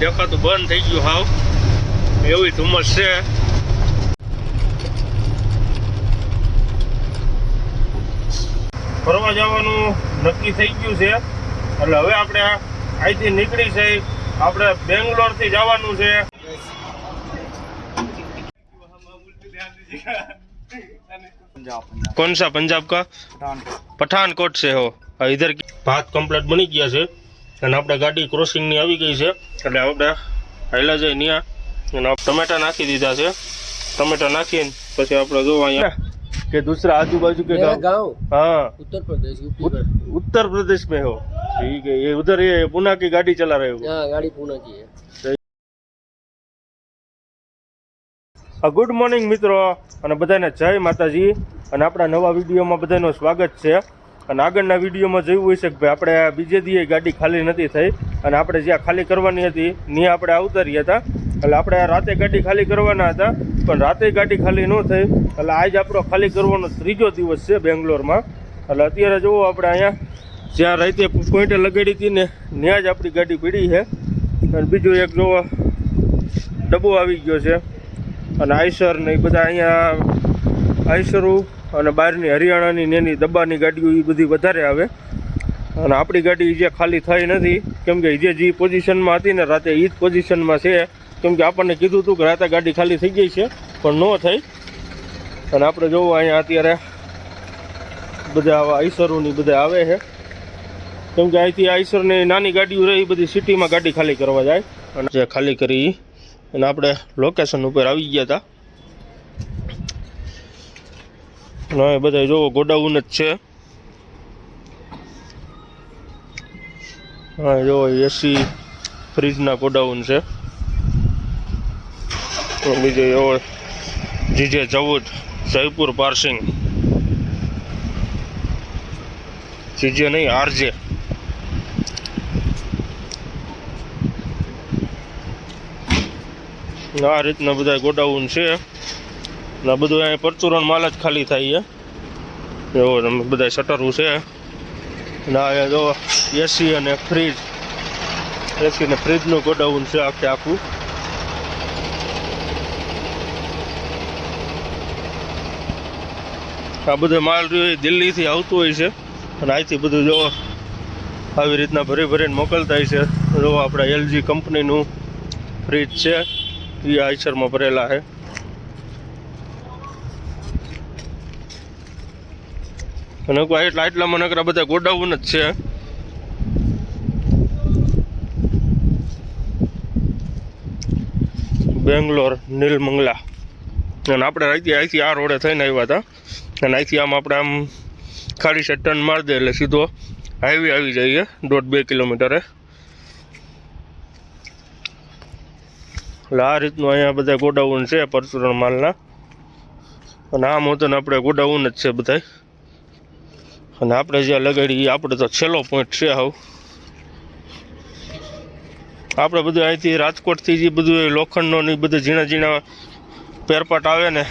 દેખાતું બંધ થઈ ગયું હાવ. એવી ધુમ્મસ છે. ફરવા જવાનું નક્કી થઈ ગયું છે. એટલે હવે આપણે અહીંથી નીકળી છે. આપણે બેંગ્લોરથી જવાનું છે. કોણ સા પંજાબ કા? પઠાનકોટ છે હો. ઇધર ભાત કમ્પ્લીટ બની ગયા છે. અને આપણે ગાડી ક્રોસિંગની આવી ગઈ છે એટલે આપણે હાઈલા જઈ ન્યા અને આપણે ટમેટા નાખી દીધા છે ટમેટા નાખીને પછી આપણે જો અહીંયા કે दूसरा आजू बाजू के मेरा गाँव गांव हाँ उत्तर प्रदेश यूपी उत- का उत्तर प्रदेश में हो ठीक है ये उधर ये पुणे की गाड़ी चला रहे हो हाँ गाड़ी पूना की है ગુડ મોર્નિંગ મિત્રો અને બધાને જય માતાજી અને આપણા નવા વિડીયોમાં બધાનું સ્વાગત છે અને આગળના વિડીયોમાં જોયું હોય છે કે ભાઈ આપણે બીજે દીએ ગાડી ખાલી નથી થઈ અને આપણે જ્યાં ખાલી કરવાની હતી, ત્યાં આપણે આવતર્યા હતા. એટલે આપણે રાતે ગાડી ખાલી કરવાના હતા, પણ રાતે ગાડી ખાલી ન થઈ. એટલે આજ આપણો ખાલી કરવાનો ત્રીજો દિવસ છે બેંગ્લોરમાં. એટલે અત્યારે જુઓ આપણે અહીંયા જ્યાં રાતે પોઈન્ટે લગાડી હતી ને, ત્યાં જ આપણી ગાડી પીડી છે. અને બીજું એક જોવો, ડબ્બો આવી ગયો છે. અને આઈસર ને એ બધા અહીંયા આઈસરો અને બહારની હરિયાણાની ને એની દબાની ગાડીઓ એ બધી વધારે આવે. અને આપણી ગાડી જે ખાલી થઈ નથી, કેમ કે જે જે પોઝિશનમાં હતી ને રાતે એ જ પોઝિશનમાં છે. કેમ કે આપણને કીધું હતું કે રાતે ગાડી ખાલી થઈ ગઈ છે, પણ ન થઈ. અને આપણે જોવું અહીંયા અત્યારે બધા આવા આઈસરોની બધા આવે છે. કેમ કે અહીંથી આઈસરની નાની ગાડીઓ રહી એ બધી સિટીમાં ગાડી ખાલી કરવા જાય. અને જે ખાલી કરી અને આપણે લોકેશન ઉપર આવી ગયા હતા. અને એ બધા જોવો ગોડાઉન જ છે. હા, જો એસી ફ્રીજના ગોડાઉન છે. બીજે એવો જીજે ચૌદ જયપુર પાર્સિંગ. જીજે નહીં, આરજે. આ રીતના બધા ગોડાઉન છે. ને આ બધું અહીંયા પરચુરણ માલ જ ખાલી થાય છે. એવો તમે બધા શટરું છે. અને આ જો એસી અને ફ્રીજ એસી અને ફ્રીજનું ગોડાઉન છે આખે આખું. આ બધો માલ દિલ્હીથી આવતો હોય છે. અને અહીંથી બધું જો આવી રીતના ભરી ભરીને મોકલતા હોય છે. જો આપણા એલજી કંપનીનું ફ્રીજ છે. એ આઈસરમાં ભરેલા છે. અને કોઈ એટલા મને બધા ગોડાઉન જ છે. બેંગ્લોર, નીલમંગલા. અને આપણે અહીંથી અહીંથી આ રોડે થઈને આવ્યા હતા. અને અહીંથી આમ આપણે આમ ખાલી છે ટર્ન મારી દે એટલે સીધો હાઈવે આવી જઈએ, દોઢ બે કિલોમીટરે. એટલે આ રીતનું અહીંયા બધા ગોડાઉન છે પરચુરણ માલના. અને આમ હોતો આપણે ગોડાઉન જ છે બધા અને આપણે જે લગાડી આપણે તો છેલ્લો પોઈન્ટ છે હવે આપણે બધું અહીંથી રાજકોટથી જે બધું લોખંડનો ને બધું ઝીણા ઝીણા પેરપાટ આવે ને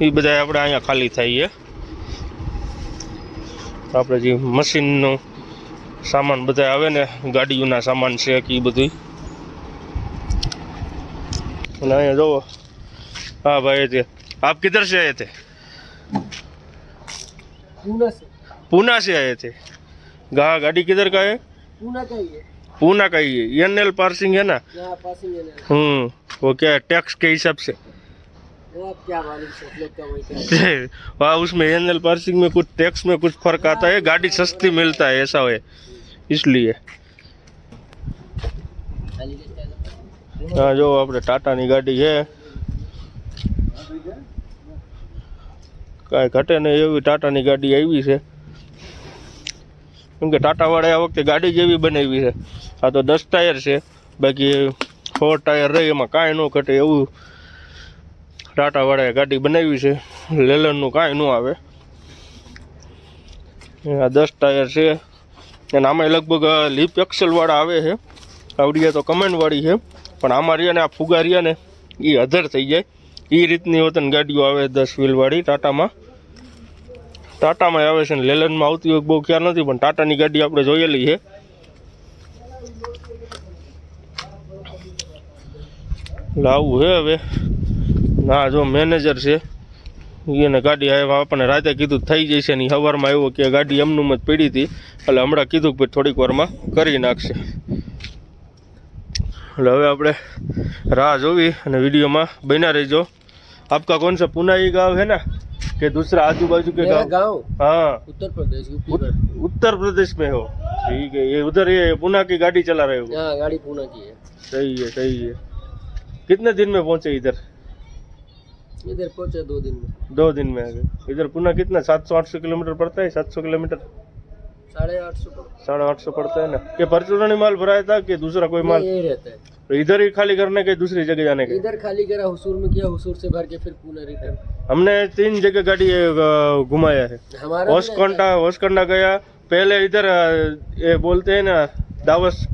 એ બધા આપણે અહીંયા ખાલી થઈએ આપણે જે મશીનનો સામાન બધા આવે ને, ગાડીઓના સામાન છે કે એ બધું અને અહીંયા જુઓ હા ભાઈ તે આપ કિધર છે તે? पूना से पूना से आए थे गा गाड़ी किधर का है पूना का ही है पूना का ही है एन एल पार्सिंग है ना यहाँ पासिंग है ना हम्म वो क्या है टैक्स के हिसाब से वो आप क्या मालूम सब लोग का वही क्या वहाँ उसमें एन एल पार्सिंग में कुछ टैक्स में कुछ फर्क आता है गाड़ी सस्ती मिलता है ऐसा है इसलिए खाली रहता है હા જો આપણે ટાટાની ગાડી છે કાંઈ ઘટે નહીં એવી ટાટાની ગાડી આવી છે કેમ કે ટાટાવાળાએ આ વખતે ગાડી જેવી બનાવી છે. આ તો દસ ટાયર છે. બાકી ફોર ટાયર રહે, એમાં કાંઈ ન ઘટે એવું ટાટાવાળાએ ગાડી બનાવી છે. લેલનનું કાંઈ ન આવે. આ દસ ટાયર છે. અને આમાં લગભગ લીપ એક્સેલવાળા આવે છે. આવડીએ તો કમેન્ટવાળી છે. પણ આમાં રહ્યા ને, આ ફુગા રહ્યા ને એ અધર થઈ જાય. એ રીતની વતન ગાડીઓ આવે દસ વ્હીલવાળી ટાટામાં. ટાટામાં આવે છે ને લેલનમાં આવતી હોય બહુ ખ્યાલ નથી, પણ ટાટાની ગાડી આપણે જોયેલી છે. લાવવું છે હવે. ના, જો મેનેજર છે, એને ગાડી આવ્યા આપણને રાતે કીધું થઈ જશે ને સવારમાં આવ્યો કે ગાડી એમનું જ પીડી હતી. એટલે હમણાં કીધું કે થોડીક વારમાં કરી નાખશે. એટલે હવે આપણે રાહ જોવી અને વિડીયોમાં બન્યા રહીજો. આપકા કોણ છે પુના એ ગાવ હે ને? कि दूसरा आजू बाजू के गाँव। हाँ। उत्तर प्रदेश उत- उत्तर प्रदेश में हो। ठीक है ये उधर ये पूना की गाड़ी चला रहे हो? हाँ गाड़ी पूना की है। सही है सही है। कितने दिन में पहुँचे इधर? इधर पहुँचे दो दिन में। दो दिन में आ गए। इधर पूना कितना सात सौ आठ सौ किलोमीटर पड़ता है सात सौ किलोमीटर? साढ़े आठ सौ पड़ता है। ना? कि परचूरणी माल भराया था कि दूसरा कोई माल? यही रहता है। तो इधर ही खाली करने के दूसरी जगह जाने के? इधर खाली करा हुसूर में किया हुसूर से भर के फिर पुणे रिटर्न हमने तीन जगह गाड़ी घुमाया है। हमारा ओस्कोंडा ओस्कोंडा गया पहले इधर ये बोलते हैं ना दावस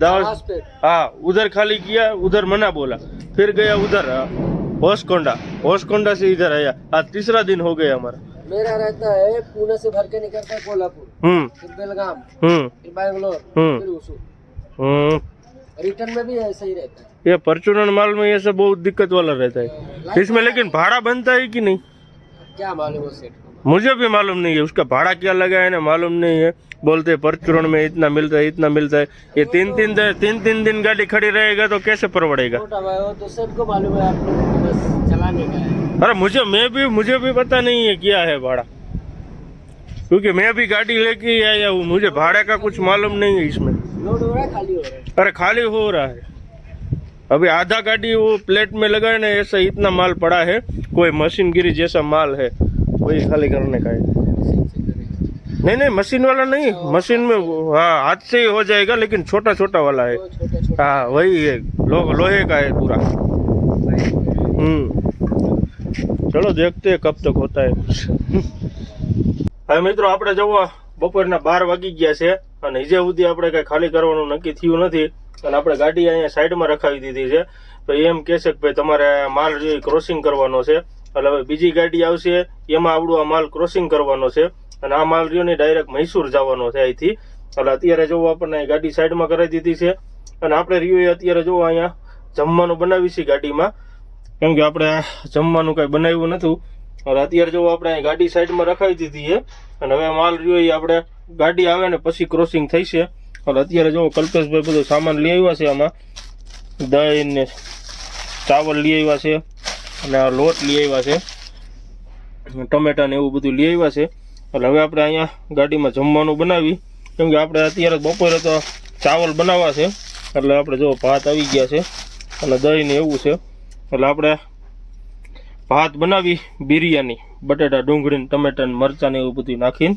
दावस हाँ उधर खाली किया उधर मना बोला। फिर गया उधर ओस्कोंडा। ओस्कोंडा से इधर आया। आज तीसरा दिन हो गया हमारा। मेरा रहता है पुणे से भर के निकलता है कोल्हापुर हम्म। फिर बेलगाम हम्म। फिर बैंगलोर हम्म। फिर हम्म। रिटर्न में भी ऐसा ही रहता है। ये परचूरण माल में ये सब बहुत दिक्कत वाला रहता है। इसमें लेकिन भाड़ा बनता है कि नहीं? क्या मालूम है सेठ मुझे भी मालूम नहीं है उसका भाड़ा क्या लगा है ना मालूम नहीं है। बोलते हैं परचूरण में इतना मिलता है इतना मिलता है। ये तीन तीन दिन तीन तीन दिन गाड़ी खड़ी रहेगा तो कैसे परवड़ेगा? हो तो सबको मालूम है आप बस चलाने का है। अरे मुझे मैं भी मुझे भी पता नहीं है क्या है भाड़ा। क्योंकि मैं भी गाड़ी लेके आया हूँ मुझे भाड़े का कुछ मालूम नहीं है इसमें। खाली हो रहा है अरे खाली हो रहा है। अभी आधा गाड़ी वो प्लेट में लगा है ना ऐसा इतना माल पड़ा है कोई मशीनगिरी जैसा माल है वही खाली करने का है। नहीं नहीं मशीन वाला नहीं मशीन में हाँ हाथ से ही हो जाएगा लेकिन छोटा छोटा वाला है। हाँ वही है लो, लोहे का है पूरा। हम्म। ચલો દેખતે કબ તક હોતા હવે મિત્રો આપણે જવો, બપોરના બાર વાગી ગયા છે અને હજે સુધી આપણે કંઈ ખાલી કરવાનું નક્કી થયું નથી અને આપણે ગાડી અહીંયા સાઈડમાં રખાવી દીધી છે. તો એમ કહે છે કે ભાઈ તમારે માલ જે ક્રોસિંગ કરવાનો છે, એટલે હવે બીજી ગાડી આવશે, એમાં આવડું આ માલ ક્રોસિંગ કરવાનો છે અને આ માલ રહ્યો ને ડાયરેક્ટ મૈસૂર જવાનો છે અહીંથી. એટલે અત્યારે જોવો આપણને ગાડી સાઈડમાં કરાવી દીધી છે. અને આપણે રહ્યો અત્યારે જોવો અહીંયા જમવાનું બનાવી છીએ ગાડીમાં. કેમ કે આપણે જમવાનું કઈ બનાવ્યું નથી અને અત્યારે જો આપણે ગાડી સાઈડમાં રખાવી દીધી છે, અને હવે માલ રહ્યો એ આપણે ગાડી આવે ને પછી ક્રોસિંગ થઈ છે. અને અત્યારે જો કલ્પેશભાઈ બધો સામાન લઈ આવ્યા છે આમાં. દહીં ને ચાવલ લઈ આવ્યા છે, અને આ લોટ લઈ આવ્યા છે ટમેટા ને એવું બધું લઈ આવ્યા છે. એટલે હવે આપણે અહીંયા ગાડીમાં જમવાનું બનાવી. કેમ કે આપણે અત્યારે બપોરે તો ચાવલ બનાવવા છે, એટલે આપણે જો ભાત આવી ગયા છે, અને દહીં ને એવું છે. એટલે આપણે ભાત બનાવી, બિરયાની, બટેટા ડુંગળી ટમેટાને, મરચાંને એવું બધું નાખીને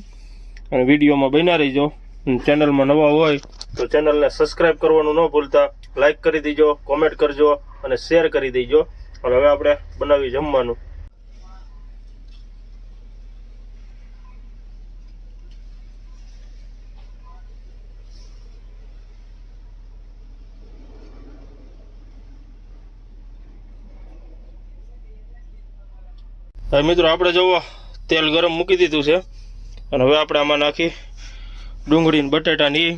અને વિડીયોમાં બન્યા રહીજો. ચેનલમાં નવા હોય તો ચેનલને સબસ્ક્રાઈબ કરવાનું ન ભૂલતા. લાઈક કરી દેજો, કોમેન્ટ કરજો અને શેર કરી દેજો. અને હવે આપણે બનાવી જમવાનું. હવે મિત્રો આપણે જુઓ તેલ ગરમ મૂકી દીધું છે. અને હવે આપણે આમાં નાખી ડુંગળીને બટેટાની.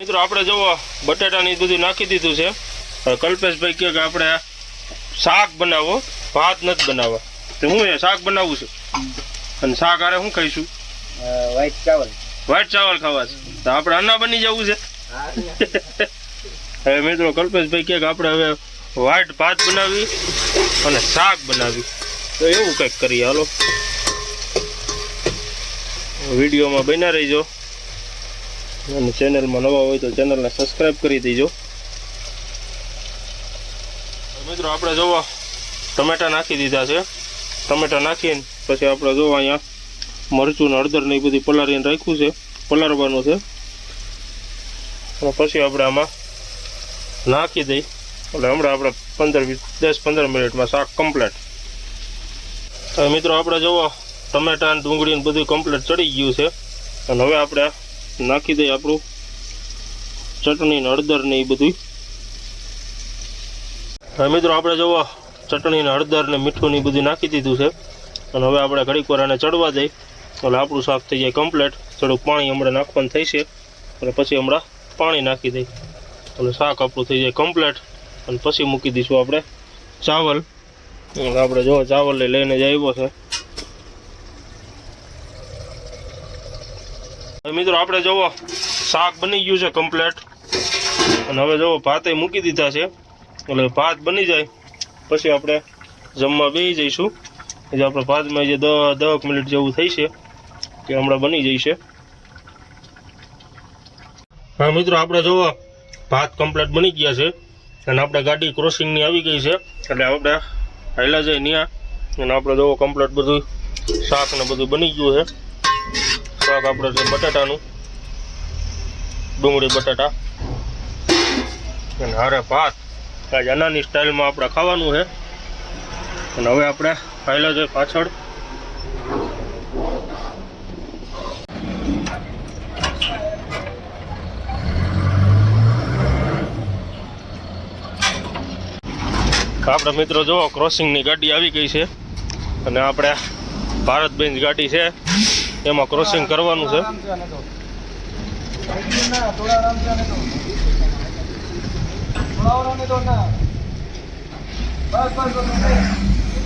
મિત્રો આપણે જુઓ બટેટાની બધું નાખી દીધું છે. કલ્પેશભાઈ કહે કે આપણે શાક બનાવો ભાત નથી બનાવવા. તો હું એ શાક બનાવું છું. અને શાક આરે હું ખાઈશું? વ્હાઈટ ચાવલ. વ્હાઈટ ચાવલ ખાવા છે. તો આપણે આના બની જવું છે. હવે મિત્રો કલ્પેશભાઈ ક્યાંક આપણે હવે વ્હાઈટ ભાત બનાવી અને શાક બનાવી. તો એવું કંઈક કરીએ. હાલો. વિડીયોમાં બન્યા રહીજો. અને ચેનલમાં નવા હોય તો ચેનલને સબસ્ક્રાઈબ કરી દેજો. મિત્રો આપણે જોવા ટમેટા નાખી દીધા છે. ટમેટા નાખીને પછી આપણે જોવા અહીંયા મરચું ને હળદર ને એ બધી પલાળીને રાખ્યું છે. પલાળવાનું છે. અને પછી આપણે આમાં નાખી દઈ. એટલે હમણાં આપણે પંદર વીસ, દસ પંદર મિનિટમાં શાક કમ્પ્લેટ હવે મિત્રો આપણે જુઓ, ટમેટા ને ડુંગળી ને બધું કમ્પ્લેટ ચડી ગયું છે. અને હવે આપણે નાખી દઈએ આપણું ચટણી ને હળદર ને એ બધું હવે મિત્રો આપણે જુઓ, ચટણી ને હળદર ને મીઠું ને બધું નાખી દીધું છે. અને હવે આપણે ઘડીક વાર આને ચડવા દઈ. એટલે આપણું શાક થઈ જાય કમ્પ્લેટ થોડુંક પાણી હમણાં નાખવાનું થઈ છે. અને પછી હમણાં પાણી નાખી દઈ. એટલે શાક આપણું થઈ જાય કમ્પ્લેટ અને પછી મૂકી દઈશું આપણે ચાવલ. આપણે જો ચાવલ લઈને જ આવ્યો છે. મિત્રો આપણે જુઓ શાક બની ગયું છે કમ્પ્લેટ અને હવે જુઓ ભાતે મૂકી દીધા છે. એટલે ભાત બની જાય. પછી આપણે જમવા બેસી જઈશું. એટલે આપણે ભાતમાં જે દસ દસ મિનિટ જેવું થઈ છે કે હમણાં બની જઈશે હા મિત્રો આપણે જો ભાત કમ્પ્લીટ બની ગયા છે અને આપણે ગાડી ક્રોસિંગની આવી ગઈ છે. એટલે આપણે હાલા જઈએ ત્યાં અને આપણે જોવો કમ્પ્લીટ બધું શાક ને બધું બની ગયું છે. શાક આપણે છે બટાટાનું. ડુંગળી, બટાટા અને હારે ભાત. આજ અનાની સ્ટાઇલમાં આપણે ખાવાનું છે. અને હવે આપણે હાલા છે પાછળ. આપણે મિત્રો જુઓ ક્રોસિંગની ગાડી આવી ગઈ છે. અને આપણે ભારતબેન ગાડી છે. એમાં ક્રોસિંગ કરવાનું છે.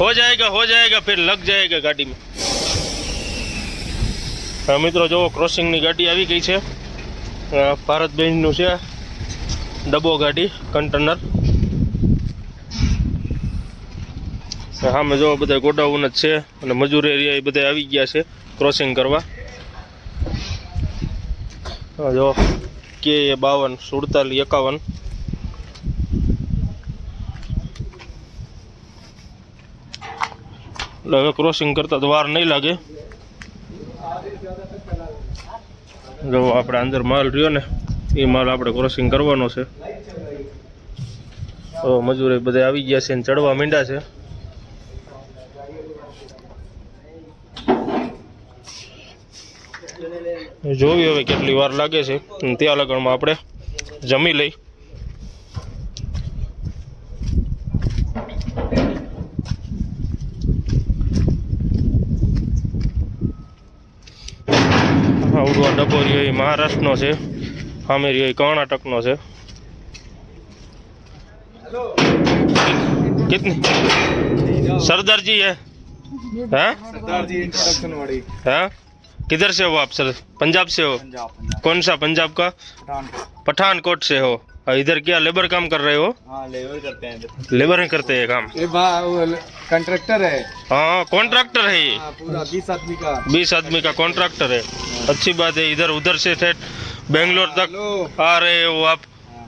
હો જાયગા હો જાયગા, ફિર લગ જાયગા ગાડીમાં. મિત્રો જુઓ ક્રોસિંગની ગાડી આવી ગઈ છે. ભારતબેનનું છે ડબો ગાડી કન્ટેનર સામે જો બધા ગોડાઉન જ છે અને મજૂર એરિયા એ બધા આવી ગયા છે ક્રોસિંગ કરવા. જો કે બાવન સુડતાલીસ એકાવન. એટલે હવે ક્રોસિંગ કરતા તો વાર નહીં લાગે. જો આપણે અંદર માલ રહ્યો ને, એ માલ આપણે ક્રોસિંગ કરવાનો છે. મજૂર બધા આવી ગયા છે ને ચડવા માંડ્યા છે. જોવી હવે કેટલી વાર લાગે છે. ત્યાં લગણમાં આપણે જમી લઈ. આવડો આ ડબ્બો એ મહારાષ્ટ્રનો છે. સામે રહ્યો એ કર્ણાટકનો છે. સરદારજી હે હા? સરદારજી ઇન્ટ્રોડક્શન વાળી. હા? किधर से हो आप सर? पंजाब से हो? पंजाब पंजाब। कौन सा पंजाब का? पठानकोट। से हो। और इधर क्या लेबर काम कर रहे हो? हाँ लेबर करते हैं। लेबर ही करते हैं काम। ये कंट्रैक्टर है। हाँ कॉन्ट्रैक्टर है ये। हाँ, पूरा बीस आदमी का। बीस आदमी का कॉन्ट्रैक्टर है। अच्छी बात है इधर उधर से ठेठ बेंगलोर तक आ रहे हो आप। हाँ,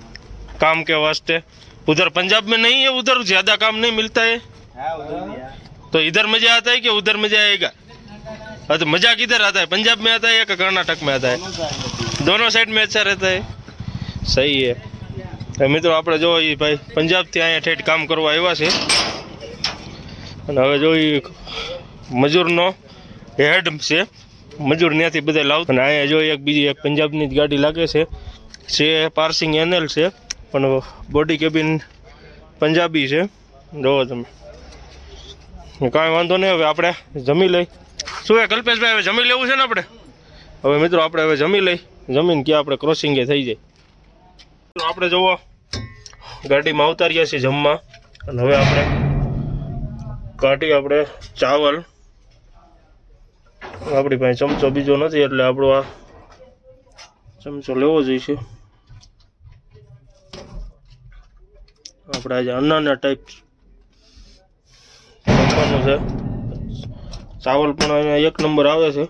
काम के वास्ते। उधर पंजाब में नहीं है उधर ज़्यादा काम नहीं मिलता है। हाँ, है। तो इधर मज़ा आता है कि उधर मज़ा आएगा हाँ तो मजा किधर आता है पंजाब में आता है या कर्नाटक में आता है दोनों साइड में दोनों साइड में अच्छा रहता है સહી હે તો મિત્રો આપણે જો એ ભાઈ પંજાબથી અહીંયા ઠેઠ કામ કરવા આવ્યા છે અને હવે જો એ મજૂરનો હેડ છે મજૂર ત્યાંથી બધા લાવ અને અહીંયા જો એક બીજી એક પંજાબની જ ગાડી લાગે છે છે પાર્સિંગ એનએલ છે પણ બોડી કેબિન પંજાબી છે જોવો તમે કાંઈ વાંધો નહીં હવે આપણે જમી લઈ શું એ કલ્પેશભાઈ હવે જમી લેવું છે ને આપણે? હવે મિત્રો આપણે હવે જમી લઈ. જમીન ક્યાં આપણે ક્રોસિંગે થઈ જાય. આપણે જુઓ, ગાડીમાં અવતારીએ છીએ જમવા. અને હવે આપણે કાઢી આપણે ચાવલ. આપણી પાસે ચમચો બીજો નથી એટલે આપણો આ ચમચો લેવો જોઈશે. આપણે આજે અન્નાના ટાઈપ જમવાનું છે. ચાવલ પણ અહીંયા એક નંબર આવે છે.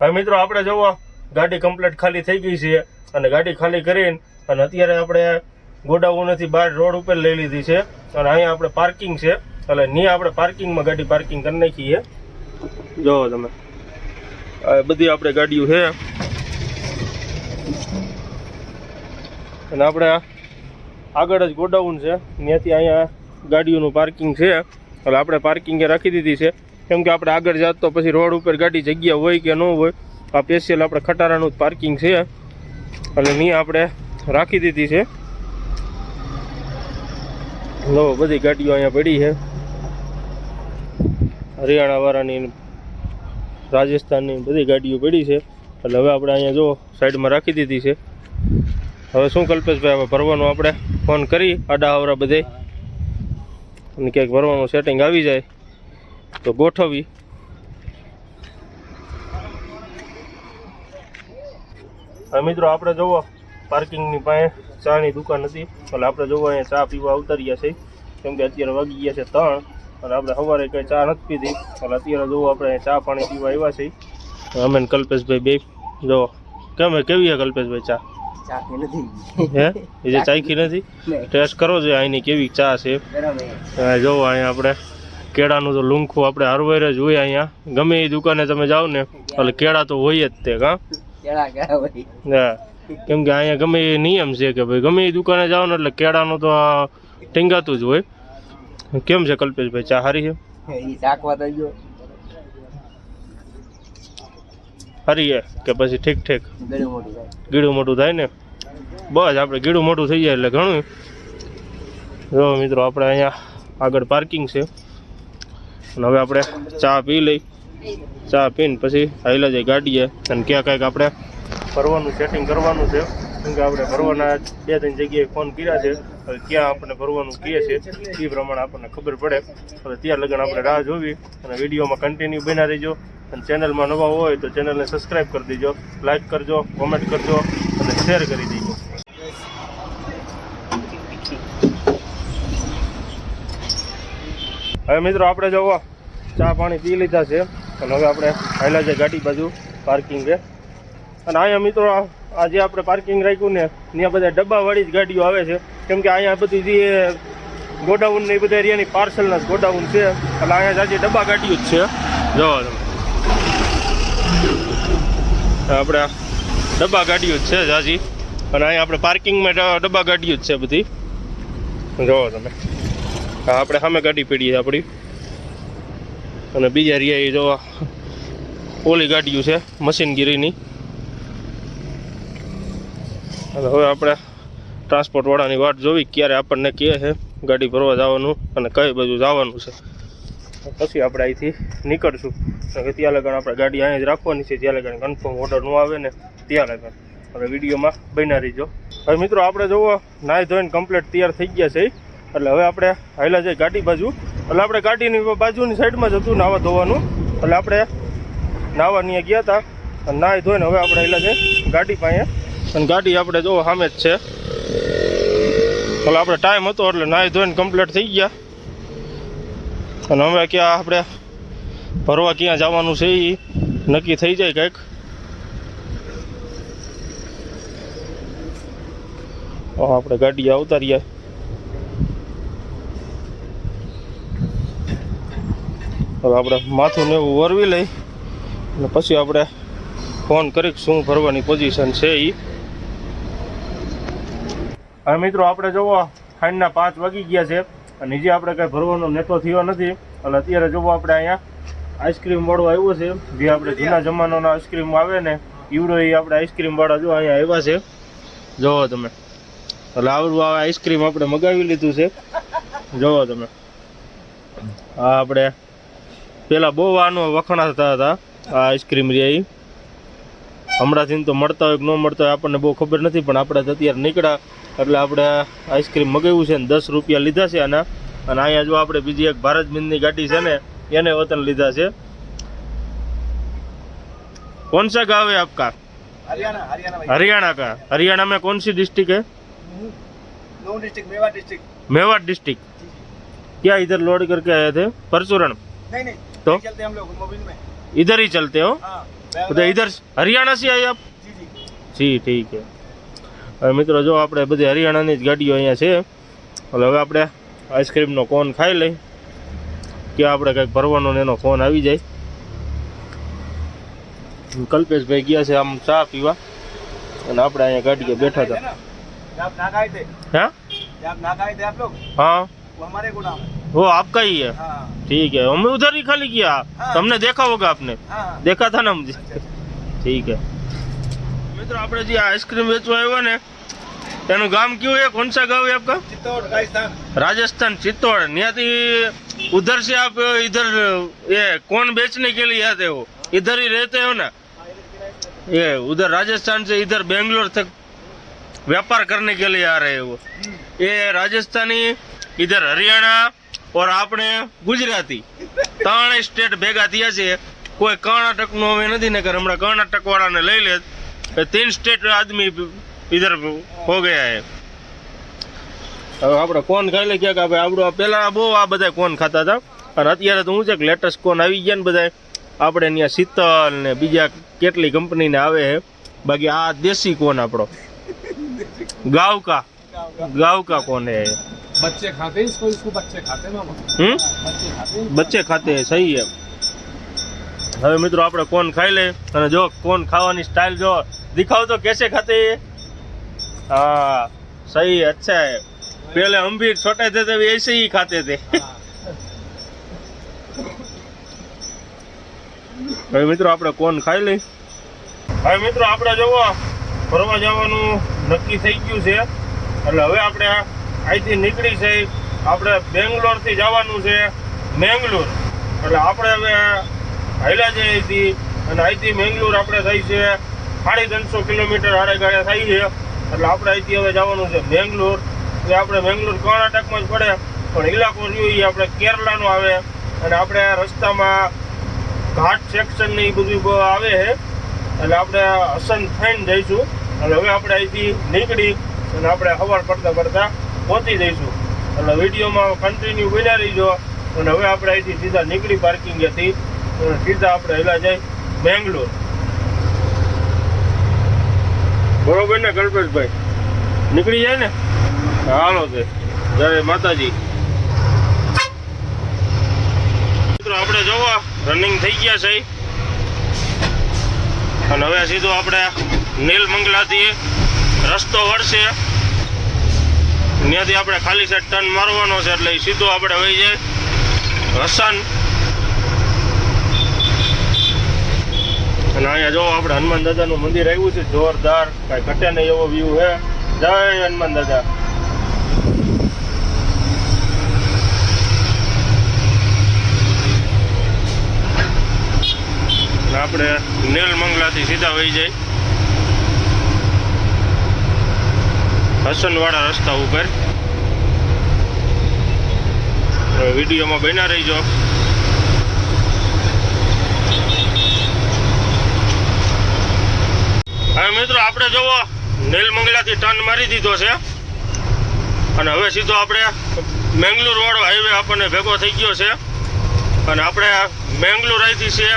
ભાઈ મિત્રો, આપણે જોવો, ગાડી કમ્પ્લીટ ખાલી થઈ ગઈ છે. અને ગાડી ખાલી કરીને અને અત્યારે આપણે ગોડાઉનથી બહાર રોડ ઉપર લઈ લીધી છે અને અહીંયા આપણે પાર્કિંગ છે. એટલે નહીં આપણે પાર્કિંગમાં ગાડી પાર્કિંગ કરી નાખીએ. જોવો તમે. આ બધી આપણે ગાડીઓ છે. અને આપણે આગળ જ ગોડાઉન છે. ત્યાંથી અહીંયા ગાડીઓનું પાર્કિંગ છે. એટલે આપણે પાર્કિંગે રાખી દીધી છે. કેમ કે આપણે આગળ જાત તો પછી રોડ ઉપર ગાડી જગ્યા હોય કે ન હોય, આ સ્પેશિયલ આપણે ખટારાનું જ પાર્કિંગ છે. એટલે ત્યાં આપણે રાખી દીધી છે. લો, બધી ગાડીઓ અહીંયા પડી છે. હરિયાણાવાળાની રાજસ્થાનની બધી ગાડીઓ પડી છે. એટલે હવે આપણે અહીંયા જો સાઈડમાં રાખી દીધી છે. હવે શું કલ્પેશભાઈ, હવે ભરવાનું આપણે ફોન કરી, આડા આવરા બધે અને ક્યાંક ભરવાનું સેટિંગ આવી જાય, તો ગોઠવી હવે મિત્રો આપણે જોવો પાર્કિંગની પાસે ચાની દુકાન હતી. એટલે આપણે જોવો અહીંયા ચા પીવા ઉતર્યા છે કેમ કે અત્યારે વાગી ગયા છે ત્રણ અને આપણે સવારે કંઈ ચા નથી પીધી. એટલે અત્યારે જોવો આપણે ચા પાણી પીવા આવ્યા છે અમે કલ્પેશભાઈ બે જો કેમ કેવી છે કલ્પેશભાઈ ચા? હે? ચાખી નથી? ટેસ્ટ કરો છે અહીંની કેવી ચા છે. જોવો અહીંયા આપણે કેળાનું તો લુંખું આપણે હરવેર જ હોય અહીંયા. ગમે એ દુકાને તમે જાઓ ને એટલે કેળા તો હોય જ તે કાં. હા કેમ કે અહીંયા ગમે એ નિયમ છે કે ભાઈ ગમે એ દુકાને જાઓ ને એટલે કેળાનું તો આ ટીંગાતું જ હોય. કેમ છે કલ્પેશભાઈ ચા સારી છે? એ કે પછી ઠીક ઠીક? ગીડું મોટું થાય ને? બસ આપણે ગીડું મોટું થઈ જાય એટલે ઘણું. જો મિત્રો આપણે અહીંયા આગળ પાર્કિંગ છે. અને હવે આપણે ચા પી લઈ. ચા પીને પછી હાઈલા જાય ગાડીએ અને ક્યાં કાંઈક આપણે ફરવાનું સેટિંગ કરવાનું છે. કેમ કે આપણે ભરવાના બે ત્રણ જગ્યાએ ફોન કર્યા છે. હવે ક્યાં આપણને ભરવાનું કહે છે, એ પ્રમાણે આપણને ખબર પડે. હવે ત્યાં લગન આપણે રાહ જોવી અને વિડીયોમાં કન્ટિન્યુ બના રહીજો. અને ચેનલમાં નવા હોય તો ચેનલને સબસ્ક્રાઈબ કરી દેજો લાઈક કરજો કોમેન્ટ કરજો અને શેર કરી દેજો. હવે મિત્રો આપણે જોવો ચા પાણી પી લીધા છે. અને હવે આપણે આવેલા છે ગાડી બાજુ પાર્કિંગ અને અહીંયા મિત્રો આ આ જે આપણે પાર્કિંગ રાખ્યું ને, ત્યાં બધા ડબ્બાવાળી જ ગાડીઓ આવે છે. કેમ કે અહીંયા બધી જે ગોડાઉન ને એ બધા એરિયાની પાર્સલના જ ગોડાઉન છે. એટલે અહીંયા જાજી ડબ્બા ગાડીઓ જ છે. જવા તમે આપણે ડબ્બા ગાડીઓ જ છે, જાજી. અને અહીંયા આપણે પાર્કિંગમાં ડબ્બા ગાડીઓ જ છે બધી. જોવો તમે. આપણે સામે ગાડી પડી છે આપણી. અને બીજા રહ્યા જોવા ઓલી ગાડીઓ છે મશીનગીરીની અને હવે આપણે ટ્રાન્સપોર્ટવાળાની વાટ જોવી ક્યારે આપણને કહે છે, ગાડી ભરવા જવાનું અને કઈ બાજુ જવાનું છે. પછી આપણે અહીંથી નીકળશું. કે ત્યાં લગન આપણે ગાડી અહીંયા જ રાખવાની છે જ્યાં લગન કન્ફર્મ ઓર્ડર ન આવે ને ત્યાં લગન હવે વિડીયોમાં બન્યા રહીજો. હવે મિત્રો, આપણે જોવો, નાહી ધોઈને કમ્પ્લીટ તૈયાર થઈ ગયા છે. એટલે હવે આપણે હાઈલા જઈએ ગાડી બાજુ. એટલે આપણે ગાડીની બાજુની સાઈડમાં જ હતું નાવા ધોવાનું. એટલે આપણે નાવા ત્યાં ગયા હતા. અને નાહી ધોઈને હવે આપણે હાઈલા જઈએ ગાડી પાસે. અને ગાડી આપણે જોવો સામે જ છે. એટલે આપણે ટાઈમ હતો એટલે નાહી ધોઈને કમ્પ્લીટ થઈ ગયા. અને હવે ક્યાં આપણે ભરવા ક્યાં જવાનું છે એ નક્કી થઈ જાય કંઈક. આપણે ગાડી આવતા રહ્યા. હવે આપણે માથું ને એવું વરવી લઈ અને પછી આપણે ફોન કરી શું ભરવાની પોઝિશન છે એ હવે મિત્રો આપણે જોવો ખાંડના પાંચ વાગી ગયા છે અને હજી આપણે કાંઈ ભરવાનો નેતો થયો નથી. એટલે અત્યારે જોવો આપણે અહીંયા આઈસ્ક્રીમ વાળો આવ્યો છે. જે આપણે જૂના જમાનાના આઈસ્ક્રીમ આવે ને, ઈવડો એ આપણે આઈસ્ક્રીમ વાળા જો અહીંયા આવ્યા છે. જોવો તમે. એટલે આવડું આ આઈસ્ક્રીમ આપણે મગાવી લીધું છે. જોવો તમે. આ આપણે પેલા બહુ આનો વખણાતા હતા આ આઈસ્ક્રીમ રહ્યા ઈ. હમણાંથી તો મળતા હોય કે ન મળતા હોય આપણને બહુ ખબર નથી પણ આપણે તો અત્યારે નીકળ્યા એટલે આપણે આઈસ્ક્રીમ મગાવ્યું છે ને દસ રૂપિયા લીધા છે આના અને અહીંયા જો આપણે બીજી એક ભારત બિંદની ગાડી છે ને એને વતન લીધા છે कौन सा गांव है आपका हरियाणा हरियाणा भाई हरियाणा का हरियाणा में कौन सी डिस्ट्रिक्ट है नौ district Mewar district Mewar district क्या इधर लोड करके आए थे परचूरण नहीं नहीं तो चलते हम लोग मोबिल में इधर ही चलते हो हाँ तो इधर हरियाणा से आए आप जी जी જી ઠીક છે હવે મિત્રો જો આપણે બધી હરિયાણાની જ ગાડીઓ અહીંયા છે એટલે હવે આપણે આઈસ્ક્રીમનો કોન ખાઈ લઈ કે આપણે કંઈક ભરવાનો ને એનો ફોન આવી જાય કલ્પેશભાઈ ગયા છે આમ ચા પીવા અને આપણે અહીંયા ગાડીએ બેઠા હતા आप ना खाए थे હા आप नाका आए थे आप लोग हाँ वो हमारे गोदाम है वो आपका ही है हाँ ठीक है हमने उधर ही खाली किया हाँ। तुमने देखा होगा आपने हाँ देखा था ना मुझे अच्छा अच्छा ઠીક હે મિત્રો આપણે જે આઈસ્ક્રીમ વેચવા આવ્યા ને એનું ગામ કયું है कौन सा गाँव है आपका चित्तौड़ राजस्थान राजस्थान चित्तौड़ यहाँ થી उधर से आप इधर ये कौन बेचने के लिए आते हो इधर ही रहते हो ना ये उधर राजस्थान से इधर बेंगलोर तक व्यापार करने के लिए आ रहे हो ये राजस्थानी इधर हरियाणा ઓર આપણે ગુજરાતી. ત્રણ સ્ટેટ ભેગા થયા છે. કોઈ કર્ણાટક કર્ણાટકનું અમે નથી ને હમણાં કર્ણાટક વાળાને લઈ લે. ત્રણ સ્ટેટ આદમી ઇધર હો ગયા હે હવે આપણે કોન ખાઈ લે? કે ભાઈ આપણું પહેલાં બહુ આ બધા કોન ખાતા હતા? અને અત્યારે તો હું છે કે લેટેસ્ટ કોન આવી ગયા ને બધા આપણે અહીંયા શીતલ ને બીજા કેટલી કંપનીને આવે છે. બાકી આ દેશી કોન આપણો? ગાવકા. ગાવકા કોન હે बच्चे खाते हैं इसको इसको बच्चे खाते हैं मामा हम्म बच्चे खाते हैं બચ્ચે ખાતે હે, સહી હે હવે મિત્રો આપણે કોન ખાઈ લે અને જો કોન ખાવાની સ્ટાઇલ જો દિખાઓ તો कैसे खाते हैं हाँ सही है अच्छा है पहले हम भी छोटे थे तो भी ऐसे ही खाते थे હવે મિત્રો આપણે કોન ખાઈ લઈ હવે મિત્રો આપણે જવો ફરવા જવાનું નક્કી થઈ ગયું છે એટલે હવે આપણે અહીંથી નીકળી છે. આપણે બેંગ્લોરથી જવાનું છે. મેંગ્લોર. એટલે આપણે હવે હાલ્યા જઈએ અહીંથી અને અહીંથી મેંગલુર આપણે થઈ છે. સાડી ત્રણસો કિલોમીટર આડે ગાડે થઈ છે. એટલે આપણે અહીંથી હવે જવાનું છે મેંગ્લોર. એ આપણે મેંગ્લોર કર્ણાટકમાં જ પડે. પણ ઇલાકો રહ્યો એ આપણે કેરલાનો આવે. અને આપણે રસ્તામાં ઘાટ સેક્શન ને એ બધું આવે છે. એટલે આપણે હસન થઈને જઈશું. અને હવે આપણે અહીંથી નીકળી અને આપણે સવાર પડતા પડતા પહોંચી જઈશું. એટલે વિડીયોમાં કન્ટિન્યુ બન્યા રહીજો. અને હવે આપણે અહીંથી સીધા નીકળી પાર્કિંગેથી સીધા આપણે હેલા જાય બેંગ્લોર. બરોબર ને ગણપતભાઈ? નીકળી જાય ને? હાલો તે જય માતાજી. મિત્રો, આપણે જોવા રનિંગ થઈ ગયા છે. અને હવે સીધો આપણે નીલમંગલાથી રસ્તો વળશે. ત્યાંથી આપણે ખાલી સેટ ટર્ન મારવાનો છે એટલે સીધો આપણે વહી જાય. હસન. અને અહીંયા જો આપણે હનુમાન દાદાનું મંદિર આવ્યું છે, જોરદાર. કાંઈ ઘટે નહીં એવો વ્યૂ હે. જય હનુમાન દાદા. આપણે નીલમંગલાથી સીધા વહી જાય. હસનવાળા રસ્તા ઉપર. વિડીયોમાં બના રહીજો. હવે મિત્રો આપણે જોવો નીલમંગલાથી ટર્ન મારી દીધો છે. અને હવે સીધો આપણે મેંગલુર રોડ હાઈવે આપણને ભેગો થઈ ગયો છે. અને આપણે મેંગલુર અહીંથી છે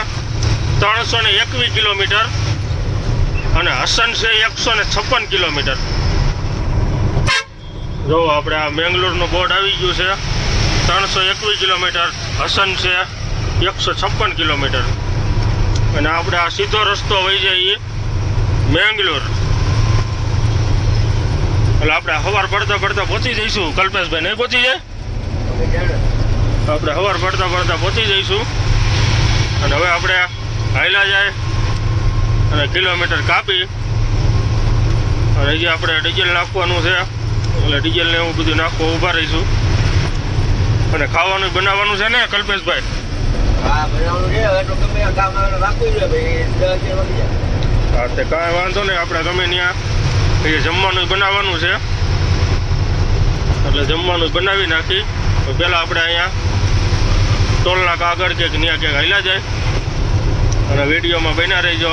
ત્રણસો ને એકવીસ કિલોમીટર. અને હસન છે એકસો ને છપ્પન કિલોમીટર. જો આપણે આ મેંગ્લોરનું બોર્ડ આવી ગયું છે, ત્રણસો એકવીસ કિલોમીટર, હસન છે, એકસો છપ્પન કિલોમીટર. અને આપણે આ સીધો રસ્તો વહી જઈએ, મેંગ્લોર. એટલે આપણે સવાર પડતા પડતા પહોંચી જઈશું, કલ્પેશભાઈ, નહીં પહોંચી જાય? આપણે સવાર પડતા પડતા પહોંચી જઈશું. અને હવે આપણે હાઈલા જાય અને કિલોમીટર કાપી. અને હજી આપણે ડીઝલ નાખવાનું છે. એટલે ડીઝલ ને એવું બધું નાખવા ઊભા રહીશું. અને ખાવાનું બનાવવાનું છે ને કલ્પેશભાઈ? હા તો કાંઈ વાંધો નહીં. આપણે ગમે ત્યાં એ જમવાનું બનાવવાનું છે. એટલે જમવાનું બનાવી નાખી. તો પહેલાં આપણે અહીંયા ટોલના કાગળ કે ત્યાં ક્યાંક હાલ્યા જાય. અને વિડીયોમાં બન્યા રહીજો.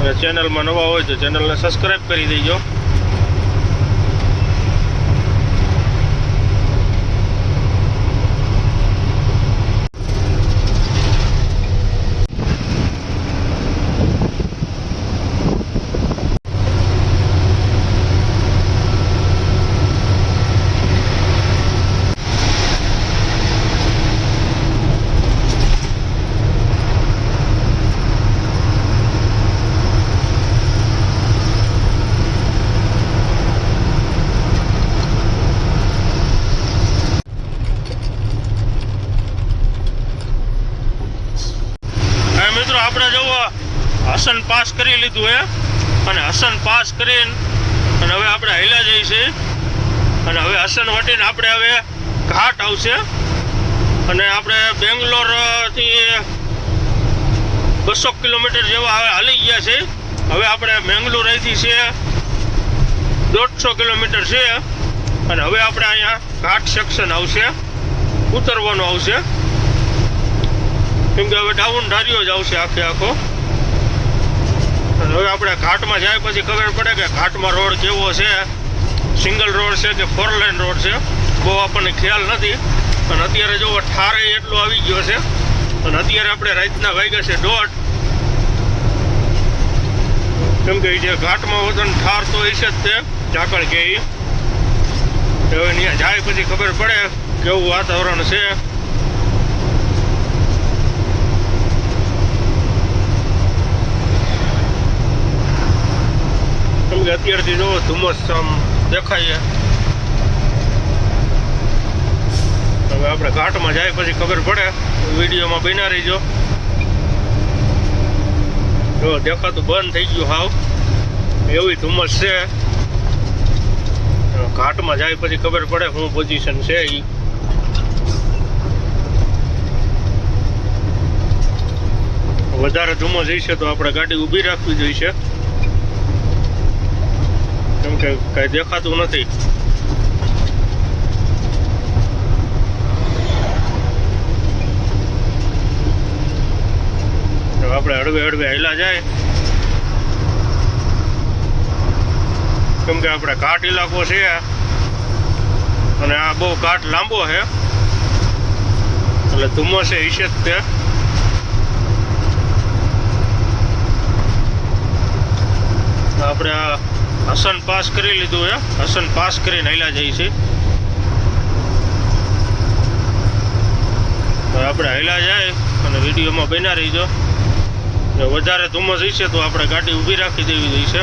અને ચેનલમાં નવા હોય તો ચેનલને સબસ્ક્રાઈબ કરી દેજો. પાસ એ અને હસન પાસ કરીને અને હવે આપણે હાલ્યા જઈએ અને હવે હસન વટીને આપણે હવે ઘાટ આવશે. અને આપણે બેંગ્લોરથી બસો કિલોમીટર જેવા હવે હાલી ગયા છે. હવે આપણે મેંગલુર અહીંથી છે દોઢસો કિલોમીટર છે. અને હવે આપણે અહીંયા ઘાટ સેક્શન આવશે. ઉતરવાનું આવશે. કેમ કે હવે ડાઉન ધાર્યો જ આવશે આખે આખો. હવે આપણે ઘાટમાં જાય પછી ખબર પડે કે ઘાટમાં રોડ કેવો છે? સિંગલ રોડ છે કે ફોર લાઈન રોડ છે? બહુ આપણને ખ્યાલ નથી. અને અત્યારે જો ઠારે એટલો આવી ગયો છે. અને અત્યારે આપણે રાતના વાગ્યા છે દોઢ. કેમ કે જે ઘાટમાં વતન ઠાર તો એ છે જ તે. ઝાકળ કે હવે ત્યાં જાય પછી ખબર પડે કેવું વાતાવરણ છે. અત્યારથી જો ધુમ્મસ આમ દેખાય હવે આપણે ઘાટમાં જાય પછી ખબર પડે. વિડીયોમાં બના રહીજો. જો, દેખાતું બંધ થઈ ગયું હાવ. એવી ધુમ્મસ છે. ઘાટમાં જાય પછી ખબર પડે શું પોઝિશન છે એ વધારે ધુમ્મસ હશે તો આપણે ગાડી ઊભી રાખવી જોઈશે. કેમ કે કઈ દેખાતું નથી. આપણે હળવે હળવે હેલા જાય. કેમ કે આપણે ઘાટ ઇલાકો છે. અને આ બહુ ઘાટ લાંબો છે. એટલે ધુમ્મસ એ જ તે આપણે આ હસન પાસ કરી લીધું એ હસન પાસ કરીને હૈલા જઈ છે. આપણે હેલા જાય અને વિડીયોમાં બન્યા રહીજો. વધારે ધુમ્મસ હશે તો આપણે ગાડી ઊભી રાખી દેવી જોઈશે